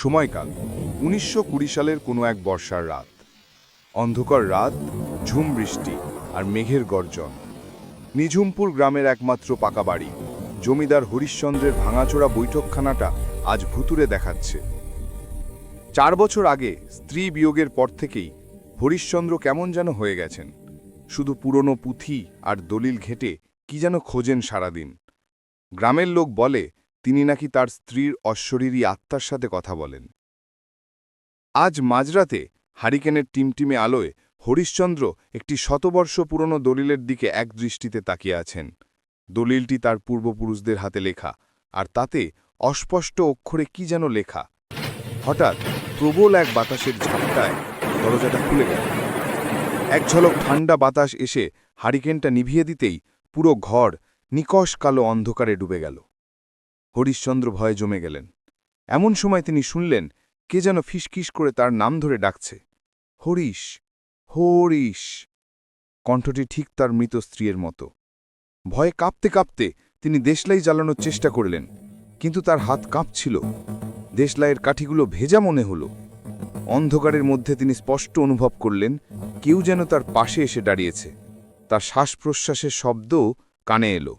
সময়কাল, উনিশশো কুড়ি সালের কোনো এক বর্ষার রাত। অন্ধকার রাত, ঝুম বৃষ্টি আর মেঘের গর্জন। নিঝুমপুর গ্রামের একমাত্র পাকা বাড়ি। জমিদার হরিশ্চন্দ্রের ভাঙাচোরা বৈঠকখানাটা আজ ভুতুরে দেখাচ্ছে। চার বছর আগে স্ত্রী বিয়োগের পর থেকেই হরিশ্চন্দ্র কেমন যেন হয়ে গেছেন। শুধু পুরনো পুঁথি আর দলিল ঘেটে কি যেন খোঁজেন সারাদিন। গ্রামের লোক বলে তিনি নাকি তার স্ত্রীর অশ্বরীরী আত্মার সাথে কথা বলেন। আজ মাঝরাতে হারিকেনের টিমটিমে আলোয় হরিশ্চন্দ্র একটি শতবর্ষ পুরনো দলিলের দিকে এক দৃষ্টিতে তাকিয়ে আছেন। দলিলটি তার পূর্বপুরুষদের হাতে লেখা, আর তাতে অস্পষ্ট অক্ষরে কি যেন লেখা। হঠাৎ প্রবল এক বাতাসের ঝাপটায় দরজাটা খুলে গেল। এক ঝলক ঠান্ডা বাতাস এসে হারিকেনটা নিভিয়ে দিতেই পুরো ঘর নিকশ কালো অন্ধকারে ডুবে গেল। হরিশ্চন্দ্র ভয়ে জমে গেলেন। এমন সময় তিনি শুনলেন, কে যেন ফিসকিস করে তার নাম ধরে ডাকছে। হরিশ হরিশ। কণ্ঠটি ঠিক তার মৃত স্ত্রীর মতো। ভয়ে কাঁপতে কাঁপতে তিনি দেশলাই জ্বালানোর চেষ্টা করলেন, কিন্তু তার হাত কাঁপছিল। দেশলাইয়ের কাঠিগুলো ভেজা মনে হল। অন্ধকারের মধ্যে তিনি স্পষ্ট অনুভব করলেন, কেউ যেন তার পাশে এসে দাঁড়িয়েছে। তার শ্বাস প্রশ্বাসের শব্দও কানে এলো।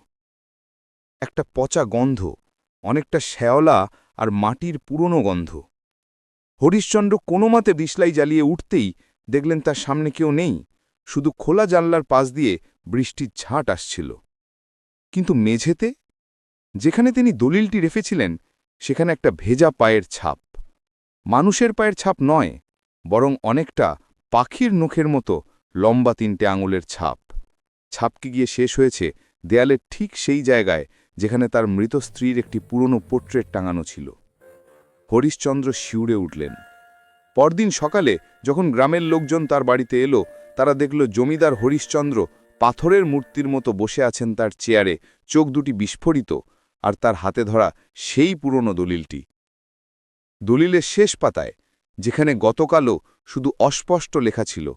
একটা পচা গন্ধ অনেকটা শ্যাওলা আর মাটির পুরনো গন্ধ। হরিশ্চন্দ্র কোনো মতে বিশলাই জ্বালিয়ে উঠতেই দেখলেন তার সামনে কেউ নেই, শুধু খোলা জানলার পাশ দিয়ে বৃষ্টির ঝাঁট আসছিল। কিন্তু মেঝেতে, যেখানে তিনি দলিলটি রেখেছিলেন, সেখানে একটা ভেজা পায়ের ছাপ। মানুষের পায়ের ছাপ নয়, বরং অনেকটা পাখির নখের মতো লম্বা তিনটে আঙুলের ছাপ। ছাপকে গিয়ে শেষ হয়েছে দেয়ালের ঠিক সেই জায়গায় যেখানে তার মৃত স্ত্রীর একটি পুরনো পোর্ট্রেট টাঙানো ছিল। হরিশ্চন্দ্র শিউরে উঠলেন। পরদিন সকালে যখন গ্রামের লোকজন তার বাড়িতে এলো, তারা দেখল জমিদার হরিশ্চন্দ্র পাথরের মূর্তির মতো বসে আছেন তার চেয়ারে, চোখ দুটি বিস্ফোরিত, আর তার হাতে ধরা সেই পুরনো দলিলটি। দলিলের শেষ পাতায়, যেখানে গতকালও শুধু অস্পষ্ট লেখা ছিল,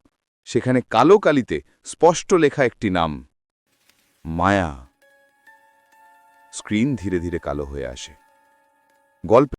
সেখানে কালো কালিতে স্পষ্ট লেখা একটি নাম, মায়া। স্ক্রিন ধীরে ধীরে কালো হয়ে আসে। গল্প